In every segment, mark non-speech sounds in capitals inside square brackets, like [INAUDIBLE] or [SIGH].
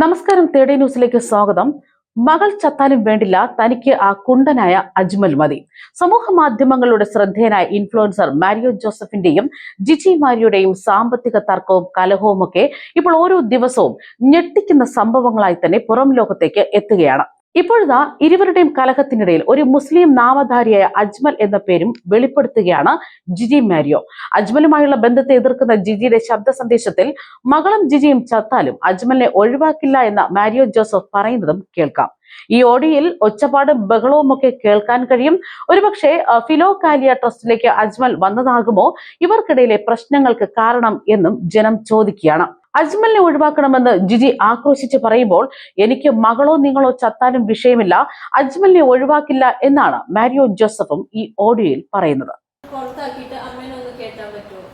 നമസ്കാരം തേടി ന്യൂസിലേക്ക് സ്വാഗതം. മകൾ ചത്താലും വേണ്ടില്ല തനിക്ക് ആ കുണ്ടനായ അജ്മൽ മതി. സമൂഹ മാധ്യമങ്ങളുടെ ശ്രദ്ധേയനായ ഇൻഫ്ലുവൻസർ മാരിയോ ജോസഫിന്റെയും ജിജി മാരിയുടെയും സാമ്പത്തിക തർക്കവും കലഹവും ഒക്കെ ഇപ്പോൾ ഓരോ ദിവസവും ഞെട്ടിക്കുന്ന സംഭവങ്ങളായി തന്നെ പുറം ലോകത്തേക്ക് എത്തുകയാണ്. ഇപ്പോഴിതാ ഇരുവരുടെയും കലഹത്തിനിടയിൽ ഒരു മുസ്ലിം നാമധാരിയായ അജ്മൽ എന്ന പേരും വെളിപ്പെടുത്തുകയാണ് ജിജി മാരിയോ. അജ്മലുമായുള്ള ബന്ധത്തെ എതിർക്കുന്ന ജിജിയുടെ ശബ്ദ സന്ദേശത്തിൽ മകളും ജിജിയും ചത്താലും അജ്മലിനെ ഒഴിവാക്കില്ല എന്ന മാരിയോ ജോസഫ് പറയുന്നതും കേൾക്കാം. ഈ ഓഡിയോയിൽ ഒച്ചപ്പാടും ബഹളവും ഒക്കെ കേൾക്കാൻ കഴിയും. ഒരുപക്ഷെ ഫിലോകാലിയ ഫിലോ കാലിയ ട്രസ്റ്റിലേക്ക് അജ്മൽ വന്നതാകുമോ? ഇവർക്കിടയിലെ പ്രശ്നങ്ങൾക്ക് കാരണം എന്നും ജനം ചോദിക്കുകയാണ്. അജ്മലിനെ ഒഴിവാക്കണമെന്ന് ജിജി ആക്രോശിച്ച് പറയുമ്പോൾ എനിക്ക് മകളോ നിങ്ങളോ ചത്താലും വിഷയമില്ല. അജ്മലിനെ ഒഴിവാക്കില്ല എന്നാണ് മാരിയോ ജോസഫും ഈ ഓഡിയോയിൽ പറയുന്നത്. പുറത്താക്കിയിട്ട് അമ്മേനെ ഒന്ന് കേട്ടാൻ പറ്റുമോ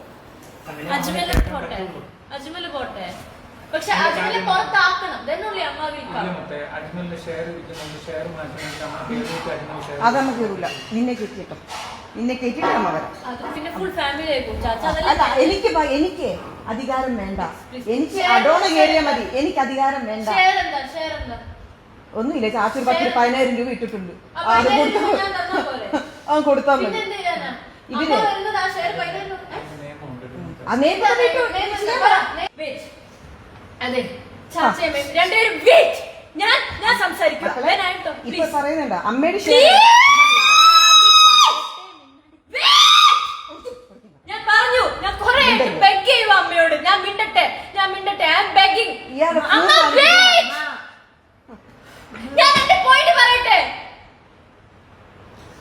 അജ്മൽ പോട്ടെ അജ്മൽ പോട്ടെ പക്ഷെ അജ്മൽ പുറത്താക്കണം ദെന്നുള്ളി അമ്മ ഇല്ല വിൽക്കാം മുത്തേ, അജ്മലിന്റെ ഷെയർ ഇരിക്കുന്നുണ്ട് അതമ്മ കയറൂല നിന്നെ കയറ്റിട്ടോ നിന്നെ കയറ്റിട്ട് അമ്മ വരാം. പിന്നെ ഫുൾ ഫാമിലി ആയിരിക്കും. ചാച്ച അല്ല എനിക്ക് എനിക്ക് അധികാരം വേണ്ട. എനിക്ക് അഡോണ കയറിയാ മതി. എനിക്ക് അധികാരം വേണ്ട. ഒന്നുമില്ല ചാച്ചി ഒരു പത്ത് പതിനായിരം രൂപ ഇട്ടിട്ടുണ്ട്. അത് പതിനായിരം ഞാൻ തന്നാ പോരെ? [LAUGHS] ആ കൊടുത്താ പിന്നെ മതി ഇതിന് ഇവർ ആ നേരത്തെ അതെ, രണ്ടുപേരും ഞാൻ ഞാൻ സംസാരിക്കാം. ഇപ്പൊ. പറയുന്നുണ്ട് അമ്മയുടെ Please. ഷെയർ ഞാൻ പറഞ്ഞു ഞാൻ കുറെ മിണ്ടരുത്. ബെഗ് ചെയ്യുക അമ്മയോട് ഞാൻ മിണ്ടട്ടെ ഞാൻ മിണ്ടട്ടെ ഐ ആം ബെഗിങ് ഇയാൾ അമ്മ fool ആണ്. wait. ഞാൻ എന്റെ പോയിന്റ് പറയട്ടെ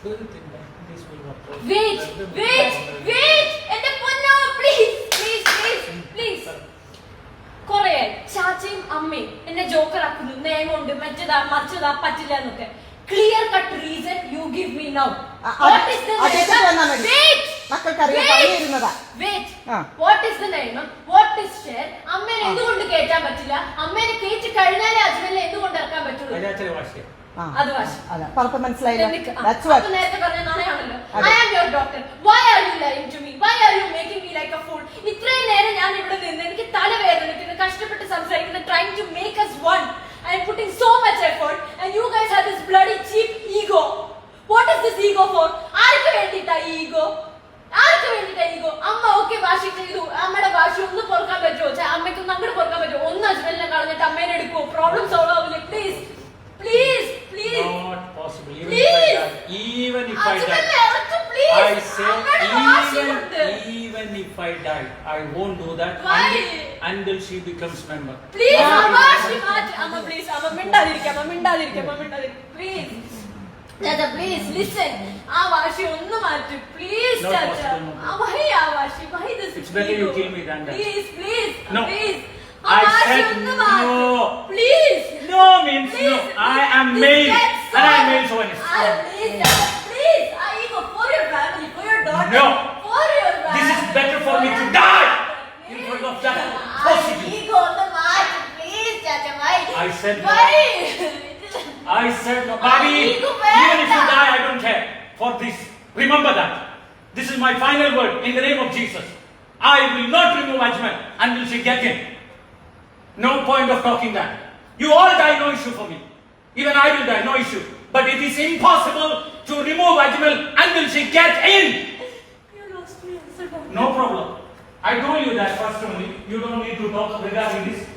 Everything that this will work out. Wait Everything wait will work out. Wait എന്റെ പൊന്നോ പ്ലീസ് പ്ലീസ് പ്ലീസ് പ്ലീസ് കൊറേ ചാച്ചയും അമ്മയും എന്നെ ജോക്കർ ആക്കുന്നു. നിയമമുണ്ട്. മറ്റേതാ മറിച്ചതാ പറ്റില്ല എന്നൊക്കെ. Clear cut reason you give me now. What is the നിയമം വാട്ട് ഇസ് ഷെയർ അമ്മേനെ എന്തുകൊണ്ട് കേറ്റാൻ പറ്റില്ല? അമ്മേനെ കേറ്റി കഴിഞ്ഞാലേ അജ്മലിനെ എന്തുകൊണ്ട് ഇറക്കാൻ പറ്റുള്ളൂ? അത് വാശി. നേരത്തെ പറഞ്ഞ നാണയാണല്ലോ I am your doctor why are you lying to me why are you making me like a fool ഇത്രയും നേരം ഞാൻ ഇവിടെ നിന്ന് എനിക്ക് തലവേദനിക്കുന്നു. സംസാരിക്കുന്നു to make us one I am putting so much effort and you guys have this bloody cheap ego. What is this ego for? ആർക്ക് വേണ്ടിയിട്ടാ ഈ ego ആർക്ക് വേണ്ടിയിട്ടാ ഈഗോ അമ്മ ഓക്കെ വാശി ചെയ്തു. അമ്മയുടെ വാശി ഒന്ന് പൊറുക്കാൻ പറ്റുമോ? അമ്മയ്ക്കൊന്ന് അങ്ങോട്ട് പൊറുക്കാൻ പറ്റുമോ? ഒന്ന് അജ്മലിനെ കളഞ്ഞിട്ട് അമ്മേനെ എടുക്കുമോ പ്രോബ്ലം സോൾവ് ആവില്ല please please please Not possible. Even Please. if I die. Even if I അച്ഛനെ die. ഇറക്ക് please. I say അമ്മയുടെ വാശി even, കൊണ്ട്. even if I die, I won't do that Why? until, until she becomes member. Please, Not അമ്മ because വാശി of- മാറ്റ്. അമ്മ please, അമ്മ മിണ്ടാതിരിക്ക്, അമ്മ മിണ്ടാതിരിക്ക്, അമ്മ മിണ്ടാതിരിക്ക്. Please. ചാച്ചാ, please, listen. ആ വാശി ഒന്ന് മാറ്റ്. Please, Not ചാച്ചാ. possible, no ആ, why ആ വാശി? Why this It's better you ego? kill me than that. Please, please, No. please. ആ I വാശി said ഒന്ന് മാറ്റ്. no. Please. No means no. Please, I am this male. gets And I am so- male chauvinist. Ah, your. No. For your wife. This is better for me to die in front of that prostitute. Ego on the market, please, Chacha. Why? I said no. Why? I said no. Bobby. even if you die, I don't care for this. Remember that. This is my final word in the name of Jesus. I will not remove judgment until she gets in. No point of talking that. You all die, no issue for me. Even I will die, no issue. But it is impossible to remove Ajmal until she gets in. No problem. I told you that first only. You don't need to talk regarding this.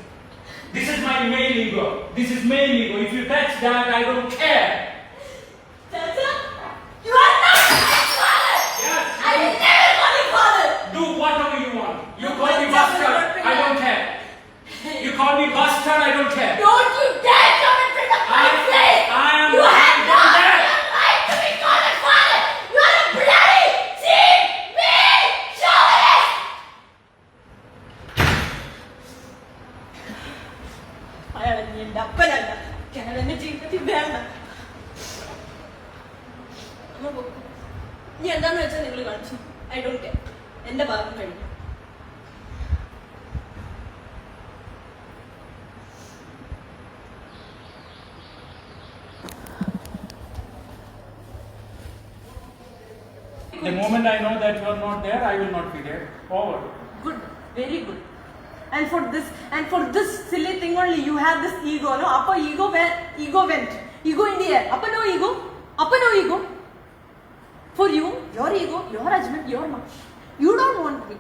This is my main ego. This is main ego. If you touch that, I don't care. Chacha, you are not my father. Yes. I will never call you father. Do whatever you want. You No, call me bastard. I don't care. You call me bastard. I don't care. Don't you dare നീ എന്റെ അപ്പനല്ല. എന്റെ ജീവിതത്തിൽ വേണ്ട. നീ എന്താന്ന് വെച്ചാൽ നിങ്ങൾ കാണിച്ചു. ഐ ഡോണ്ട് കെയർ എന്റെ ഭാഗം കഴിഞ്ഞു. The moment I know that you are not there, I will not be there. Forward. Good very good and for this and for this silly thing only you have this ego no? Upper ego where ego went. Ego in the air. Upper no ego upper no ego. For you your ego your husband your mom you don't want me.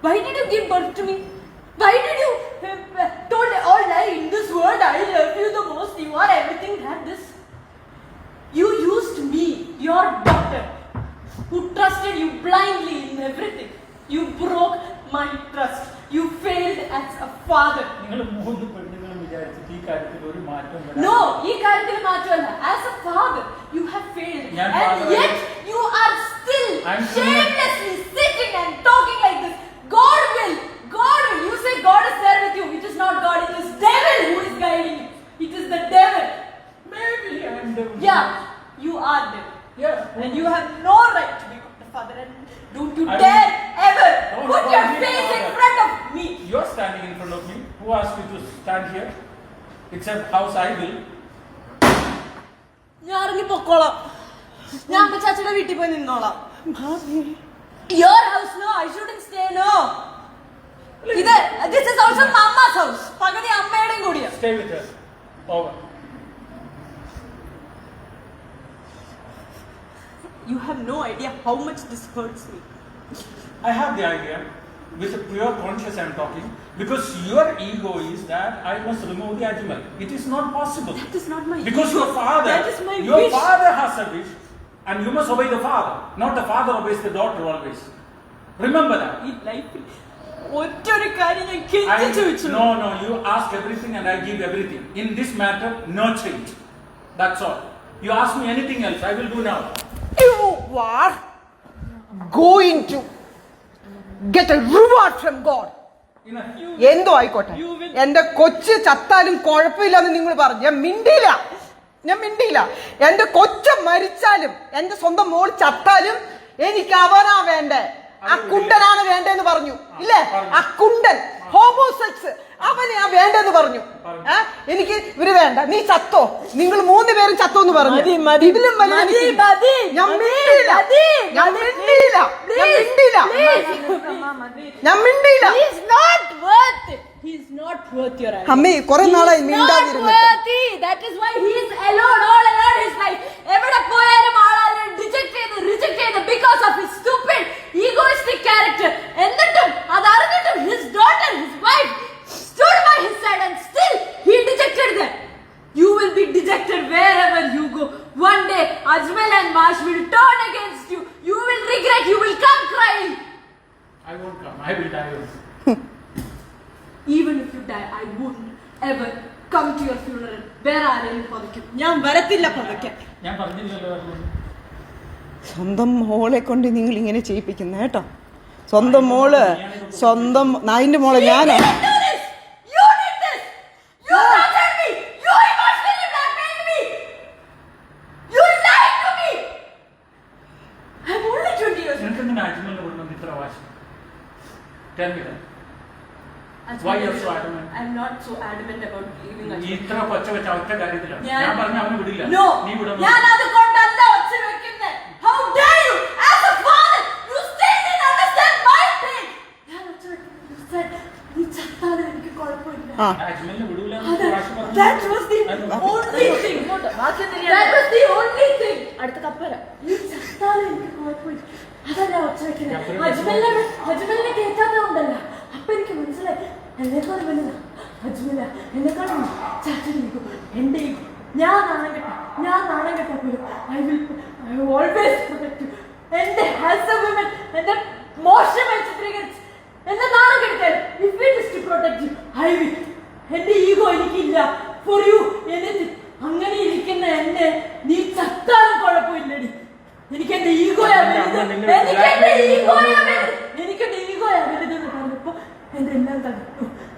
Why did you give birth to me? Why did you uh, told all lie in this world? I love you the most. You are everything. That this. You used me your daughter who trusted you blindly in everything. You broke my trust you failed as a father നിങ്ങൾ മൂന്ന് പെണ്ണുങ്ങളും വിചാരിച്ചിട്ട് ഈ കാര്യത്തിൽ ഒരു മാറ്റം വരാൻ- no ഈ കാര്യത്തിൽ മാറ്റമല്ല as a father you have failed ഞാൻ and father yet അല്ല. you are still I'm still- shamelessly sitting and talking like this god will god will you say god is there with you it is not god it is devil who is guiding you it is the devil Maybe I'm the- yeah you are devil Yeah. and you have father and don't you I dare ever Don't put your face in front of me You're standing in front of me. Who asked you to stand here? Except house I will. ഞാൻ ഇറങ്ങി പൊക്കോളാം ഞാൻ അമ്മ ചാച്ചയുടെ വീട്ടിൽ പോയി നിന്നോളാം your house no I shouldn't stay no ഇത് this is also mamma's house പകുതി അമ്മയുടെയും കൂടിയാ Stay with her. Over. You have no idea how much this hurts me I have the idea. With a pure conscience I'm talking. Because your ego is that I must remove the animal. It is not possible. That is not my Because ego. your father, That is my your wish. father has a wish, and you must obey the father. Not the father obeys the daughter always. Remember that. ഈ ലൈഫിൽ ഒറ്റൊരു കാര്യം ഞാൻ കെഞ്ചി I, ചോദിച്ചു no, no, you ask everything and I give everything. In this matter, no change. That's all. You ask me anything else, I will do now. You are going to get a reward from God. Enough. എന്തോ ആയിക്കോട്ടെ. എന്റെ കൊച്ച് ചത്താലും കുഴപ്പമില്ലെന്ന് നിങ്ങൾ പറഞ്ഞു. ഞാൻ മിണ്ടിയില്ല. ഞാൻ മിണ്ടിയില്ല. എന്റെ കൊച്ച മരിച്ചാലും എന്റെ സ്വന്തം മോൾ ചത്താലും എനിക്ക് അവനാ വേണ്ടേ. ആ കുണ്ടനാണ് വേണ്ടെന്ന് പറഞ്ഞു. ഇല്ലേ? അക്കുണ്ടൻ ഹോമോസെക്സ് ഹോമോസെക്സ് ആ വേണ്ടെന്ന് പറഞ്ഞു. ഏ എനിക്ക് ഇവർ വേണ്ട. നീ ചത്തോ? നിങ്ങൾ മൂന്ന് പേരും ചത്തോ എന്ന് പറഞ്ഞു. ഇതിലും. ഞാൻ മിണ്ടിയില്ല. ഞാൻ. മിണ്ടിയില്ല. ഞാൻ മിണ്ടിയില്ല. ഞാൻ മിണ്ടിയില്ല. അമ്മേ കൊറേ നാളായി He's I come, I will die. also. even if you die, I won't ever come to your funeral. വേറെ ആരെങ്കിലും പതയ്ക്കും ഞാൻ വരത്തില്ല പതയ്ക്കാൻ ഞാൻ പറഞ്ഞില്ലല്ലോ. സ്വന്തം മോളെ കൊണ്ട് നിങ്ങൾ ഇങ്ങനെ ചെയ്യിപ്പിക്കുന്ന കേട്ടോ സ്വന്തം മോൾ സ്വന്തം നായിന്റെ മോളെ ഞാൻ You did this! You did this! You tortured me! You emotionally blackmailed me! You lied to me! I'm only 20 years old. നിനക്കെന്തിനാ അജ്മലിനെ വിടണം ഇത്ര വാശി? Tell me that. Why you are so adamant? I'm not so adamant about leaving Ajmal. ഇത്ര കൊച്ച വെച്ച ഒറ്റ കാര്യത്തിലാണ് ഞാൻ- പറഞ്ഞ അവന് വിടില്ല No! നീ വിടണം ഞാൻ അത് കൊണ്ടല്ല ഒച്ച വെക്കുന്നെ. How dare you? As a father, you still didn't understand my pain. ഞാൻ ഒച്ച വെക്കുന്നെ. You said, നീ ചത്താലും എനിക്ക് കുഴപ്പമില്ല. ആ അജ്മലിനെ വിടൂല അത് വാശി പറഞ്ഞു. that was the അത് only thing. That was the only thing. അടുത്ത കപ്പര. നീ ചത്താലും എനിക്ക് കുഴപ്പമില്ല. അതല്ല ഒച്ച വെക്കുന്നെ. അജ്മലിനെ അജ്മലിനെ എന്നെക്കാൾ വലുതാ. അജ്മല എന്നെക്കാൾ ചാച്ചടിക്കും എന്റെ ഈഗോ ഞാൻ നാണം കെട്ട ഞാൻ നാണം കെട്ട പോലും I will I always protect you എന്റെ ആസ് എ വുമൻ എന്റെ മോശമായി ചിത്രീകരിച്ച് എന്നെ നാണം കെടുത്തേ if it is to protect you I will എന്റെ ഈഗോ എനിക്കില്ല. ഫോർ യു എന്നിട്ട് അങ്ങനെ ഇരിക്കുന്ന എന്നെ നീ ചത്താലും കുഴപ്പമില്ലടി. എനിക്ക് എന്റെ ഈഗോയാ വലുത്. എനിക്ക് എന്റെ ഈഗോയാ വലുത് എനിക്ക് എന്റെ ഈഗോയാ വലുതെന്ന് പറഞ്ഞപ്പോ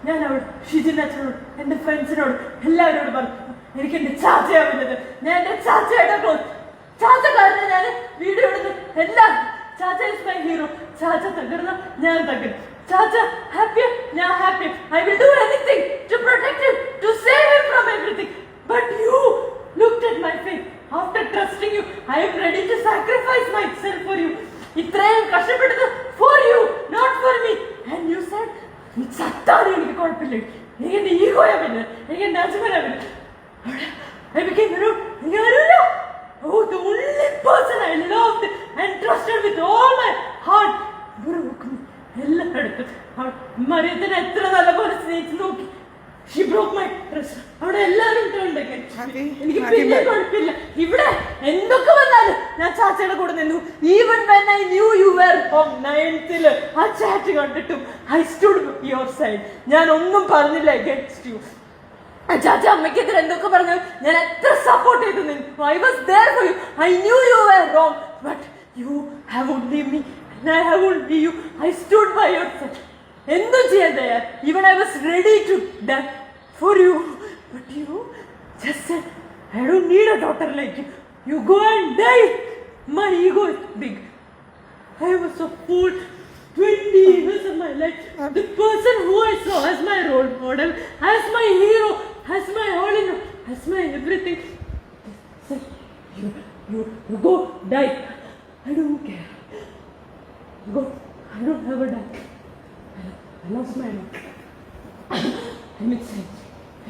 ഞാൻ അവൾ ഷിജിൻ അച്ഛനോട് എന്റെ ഫ്രണ്ട്സിനോട് എല്ലാവരോടും പറഞ്ഞു. എനിക്ക് എന്റെ ചാച്ചയാ വലുത് ഞാൻ എന്റെ ചാച്ചയുടെ ക്ലോസ് ചാച്ച കാരണം ഞാൻ വീഡിയോ എടുത്ത് എല്ലാം ചാച്ച ഇസ് മൈ ഹീറോ ചാച്ച തകർന്ന ഞാൻ തകരും. ചാച്ച ഹാപ്പി ഞാൻ happy I will do anything to protect him to save him from everything but you looked at my face after trusting you I am ready to sacrifice sacrifice self for you ഇത്രയും കഷ്ടപ്പെട്ടത് സത്താതെ എനിക്ക് കുഴപ്പമില്ല. എനിക്ക് ഓ with all എല്ലായിടത്തും മറിയത്തിനെ എത്ര നല്ലപോലെ സ്നേഹിച്ച് നോക്കി. ഷി ബ്രോക്ക് മൈ ഡ്രസ് അവിടെ എല്ലാവരും അതെ, എനിക്ക് പിന്നെ. കുഴപ്പമില്ല. ഇവിടെ എന്തൊക്കെ വന്നാലും ഞാൻ ചാച്ചയുടെ കൂടെ നിന്നു. Even when I knew you were home നയൻത്തിൽ ആ ചാറ്റ് കണ്ടിട്ടും ഐ സ്റ്റുഡ് യുവർ സൈഡ് ഞാൻ ഒന്നും പറഞ്ഞില്ല അഗൻസ്റ്റ് യു ചാച്ച അമ്മയ്ക്കെതിരെ എന്തൊക്കെ പറഞ്ഞു ഞാൻ എത്ര സപ്പോർട്ട് ചെയ്തു നിന്നു. I was there for you I knew you were wrong but you have only me I have only you I stood by your side എന്തും ചെയ്യാൻ തയ്യാർ even I was ready to done for you but you just said I don't need a daughter like you. You go and die. My ego is big. I was a fool. 20 years of my life. The person who I saw as my role model, as my hero, as my all in all, as my everything. said, You, you, you go die. I don't care. Go. I don't have a dad. I, I lost my dad. I'm insane.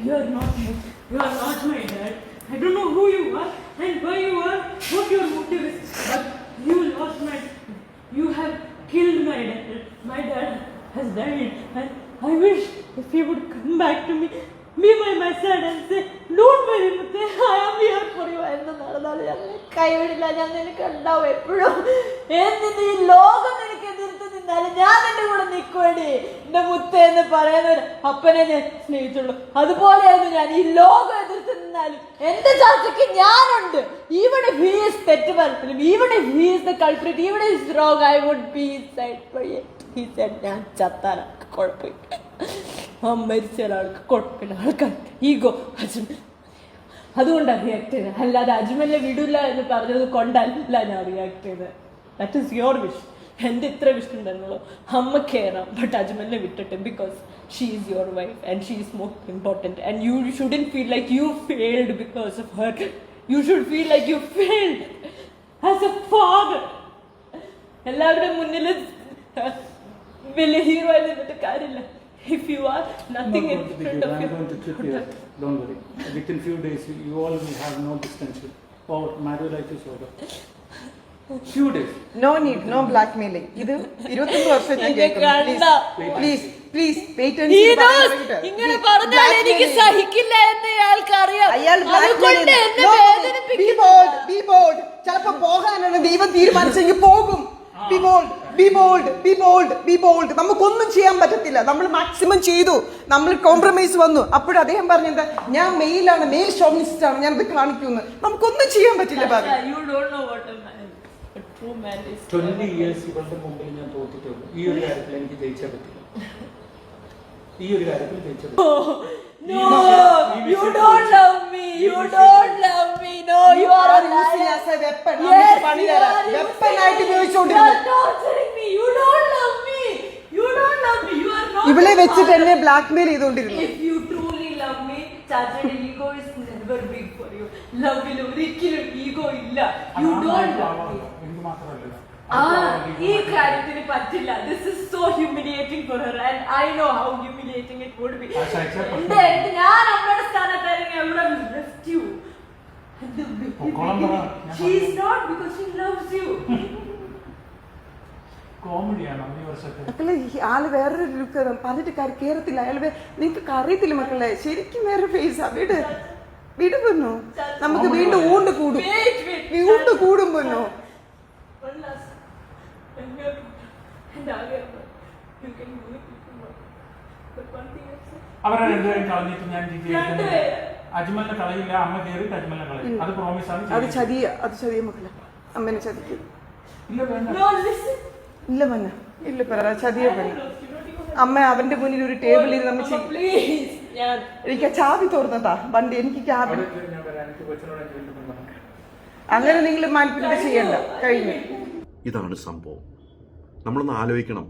You are not my, you are not my dad. I don't know who you are and why you are, what your motive is, but you lost my, you have killed my dad. My dad has died, and I wish if he would come back to me, be by my side and say, don't worry, Muthe, I am here for you. എന്ന് നടന്നാലും ഞാൻ നിന്നെ കൈവിടില്ല ഞാൻ നിനക്ക് ഉണ്ടാവും എപ്പോഴും എന്നിട്ട് ഈ ലോകം നിനക്ക് എതിർത്ത് നിന്നാലും ഞാൻ നിന്റെ കൂടെ നിൽക്കുവേണ്ടി എന്റെ മുത്ത എന്ന് പറയുന്ന അപ്പനെ ഞാൻ സ്നേഹിച്ചുള്ളൂ. അതുപോലെയായിരുന്നു ഞാൻ ഈ ലോകം എതിർത്ത് നിന്നാലും. എന്റെ ചർച്ചയ്ക്ക് ഞാനുണ്ട്. ഇവിടെ ഹീസ് തെറ്റ് പറഞ്ഞാലും ഇവിടെ ഹീസ് ദ കൾപ്രിറ്റ് ഇവിടെ is wrong I would be side ഞാൻ ചത്താൻ കുഴപ്പമില്ല. ആ മരിച്ച ഒരാൾക്ക് കുഴപ്പമില്ല. ആൾക്കാർ ഈഗോ അജ്മൽ. അതുകൊണ്ടാണ് റിയാക്ട് ചെയ്തത്. അല്ലാതെ അജ്മലിനെ വിടില്ല എന്ന് പറഞ്ഞത് കൊണ്ടല്ല ഞാൻ റിയാക്ട് ചെയ്തത്. ദാറ്റ് ഇസ് യുവർ വിഷ് എന്റെ ഇത്ര വിഷ് ഉണ്ടായിരുന്നുള്ളൂ അമ്മ കയറാം ബട്ട് അജ്മലിനെ വിട്ടിട്ട് because she is your wife and she is more important and you shouldn't feel like you failed because of her you should feel like you failed as a father എല്ലാവരുടെ മുന്നിൽ വലിയ hero ആയി നിന്നിട്ട് കാര്യമില്ല if you are nothing to be friend here. Of I'm going to trip here. Don't worry. Within few days, you- you all will have no distance. Or Marriott is over. No need no blackmailing ഇത് ഇരുപത്തൊന്ന് വർഷം ഞാൻ. Please please ഇങ്ങനെ പറഞ്ഞാൽ എനിക്ക് സഹിക്കില്ല എന്ന് ഇയാൾക്ക് അറിയാം അയാൾ അതുകൊണ്ട് എന്നെ വേദനിപ്പിക്കുന്നു ചിലപ്പോ പോകാനാണ് ദൈവം തീരുമാനിച്ചെങ്കിൽ പോകും. Be bold be bold be bold be bold നമുക്കൊന്നും ചെയ്യാൻ പറ്റത്തില്ല. നമ്മൾ മാക്സിമം ചെയ്തു. നമ്മൾ കോംപ്രമൈസ് വന്നു. അപ്പോഴും അദ്ദേഹം പറഞ്ഞത് ഞാൻ മെയിലാണ് മെയിൽ ഷോമിനിസ്റ്റ് ആണ്. ഞാൻ ഇത് കാണിക്കുന്നു. നമുക്കൊന്നും ചെയ്യാൻ പറ്റില്ല പറഞ്ഞു ട്വന്റി ഇയേഴ്സ് ഇവളുടെ മുമ്പിൽ ഞാൻ തോറ്റിട്ടുള്ളൂ ഈ ഒരു കാര്യത്തിൽ എനിക്ക് ജയിച്ചാൽ പറ്റില്ല. ഈ ഒരു കാര്യത്തിൽ ജയിച്ചാൽ ഇവളെ വെച്ചിട്ട് എന്നെ ബ്ലാക്ക് മെയിൽ ചെയ്തോണ്ടിരുന്നു ഒരിക്കലും ഈഗോ ഇല്ല. യു ഡോണ്ട് ലവ് മാത്രമല്ല. ആ ഈ കാര്യത്തിന് പറ്റില്ല. This is so humiliating for her and I know how humiliating it would be ആ. എന്റെ ഞാൻ അമ്മയുടെ സ്ഥാനത്തായിരുന്നു എവിടെ ലെഫ്റ്റ് യു പൊക്കോളം പറ. ഞാൻ she is not because she loves you കോമഡിയാണ് ഈ വർഷത്തെ. മക്കളെ ആൾ വേറൊരു ലുക്ക് പറഞ്ഞിട്ട് കാര്യം കേറത്തില്ല. അയാൾ നിങ്ങൾക്ക് അറിയത്തില്ല മക്കളെ? ശരിക്കും വേറെ ഫേസ് വീട് വീട് പൊന്നു? നമുക്ക് വീണ്ടും ഊണ്ട് കൂടും. ഊണ്ട് കൂടും പൊന്നു One last. എന്റെ ആഗ്രഹം you can do it if you want. But one thing I said, അവരെ രണ്ടുപേരും [LAUGHS] കളഞ്ഞിട്ട് ഞാൻ. അജ്മലിനെ കളയില്ല അമ്മ കയറി അജ്മലിനെ കളയും. അത് പ്രോമിസ് ആണ് അത്. ചതിയ അത് ചതിയ മക്കളെ. അമ്മേനെ ചതിക്കും. ഇല്ല. ഇല്ല പറ ചതിയ അമ്മ അവന്റെ മുന്നിൽ ഒരു please. ഞാൻ എനിക്ക് ചാവി തോർന്നതാ വണ്ടി എനിക്ക് ക്യാബിൻ അങ്ങനെ നിങ്ങൾ മാനിപ്പിക്കുക ചെയ്യണ്ട. കഴിഞ്ഞു. ഇതാണ് സംഭവം. നമ്മളൊന്ന് ആലോചിക്കണം.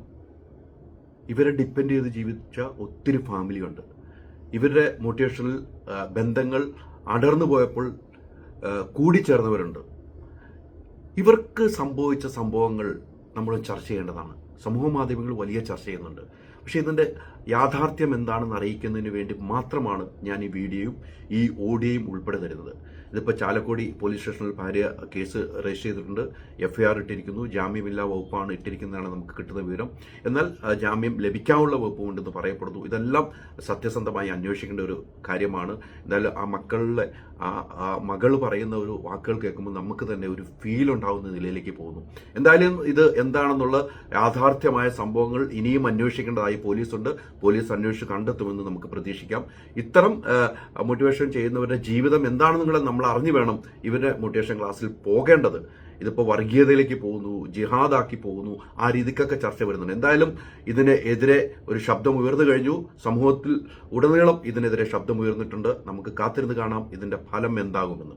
ഇവരെ ഡിപ്പെൻഡ് ചെയ്ത് ജീവിച്ച ഒത്തിരി ഫാമിലിയുണ്ട് ഇവരുടെ മോട്ടിവേഷണൽ ബന്ധങ്ങൾ അടർന്നു പോയപ്പോൾ കൂടിച്ചേർന്നവരുണ്ട്. ഇവർക്ക് സംഭവിച്ച സംഭവങ്ങൾ നമ്മൾ ചർച്ച ചെയ്യേണ്ടതാണ്. സമൂഹ മാധ്യമങ്ങൾ വലിയ ചർച്ച ചെയ്യുന്നുണ്ട്. പക്ഷേ ഇതിന്റെ യാഥാർത്ഥ്യം എന്താണെന്ന് അറിയിക്കുന്നതിന് വേണ്ടി മാത്രമാണ് ഞാൻ ഈ വീഡിയോയും ഈ ഓഡിയോയും ഉൾപ്പെടെ തരുന്നത്. ഇതിപ്പോൾ ചാലക്കുടി പോലീസ് സ്റ്റേഷനിൽ ഭാര്യ കേസ് രജിസ്റ്റർ ചെയ്തിട്ടുണ്ട്. എഫ്ഐആർ ഇട്ടിരിക്കുന്നു. ജാമ്യമില്ലാ വകുപ്പാണ് ഇട്ടിരിക്കുന്നതാണ് നമുക്ക് കിട്ടുന്ന വിവരം. എന്നാൽ ജാമ്യം ലഭിക്കാനുള്ള വകുപ്പുമുണ്ടെന്ന് പറയപ്പെടുന്നു. ഇതെല്ലാം സത്യസന്ധമായി അന്വേഷിക്കേണ്ട ഒരു കാര്യമാണ്. എന്തായാലും ആ മക്കളുടെ ആ മകൾ പറയുന്ന ഒരു വാക്കുകൾ കേൾക്കുമ്പോൾ നമുക്ക് തന്നെ ഒരു ഫീൽ ഉണ്ടാകുന്ന നിലയിലേക്ക് പോകുന്നു. എന്തായാലും ഇത് എന്താണെന്നുള്ള യാഥാർത്ഥ്യമായ സംഭവങ്ങൾ ഇനിയും അന്വേഷിക്കേണ്ടതായി പോലീസുണ്ട്. പോലീസ് അന്വേഷിച്ച് കണ്ടെത്തുമെന്ന് നമുക്ക് പ്രതീക്ഷിക്കാം. ഇത്തരം മോട്ടിവേഷൻ ചെയ്യുന്നവരുടെ ജീവിതം എന്താണെന്നുള്ളത് നമ്മൾ അറിഞ്ഞു വേണം ഇവരുടെ മോട്ടിവേഷൻ ക്ലാസ്സിൽ പോകേണ്ടത്. ഇതിപ്പോൾ വർഗീയതയിലേക്ക് പോകുന്നു ജിഹാദാക്കി പോകുന്നു ആ രീതിക്കൊക്കെ ചർച്ച വരുന്നുണ്ട്. എന്തായാലും ഇതിനെതിരെ ഒരു ശബ്ദം ഉയർന്നു കഴിഞ്ഞു. സമൂഹത്തിൽ ഉടനീളം ഇതിനെതിരെ ശബ്ദം ഉയർന്നിട്ടുണ്ട്. നമുക്ക് കാത്തിരുന്ന് കാണാം ഇതിന്റെ ഫലം എന്താകുമെന്ന്.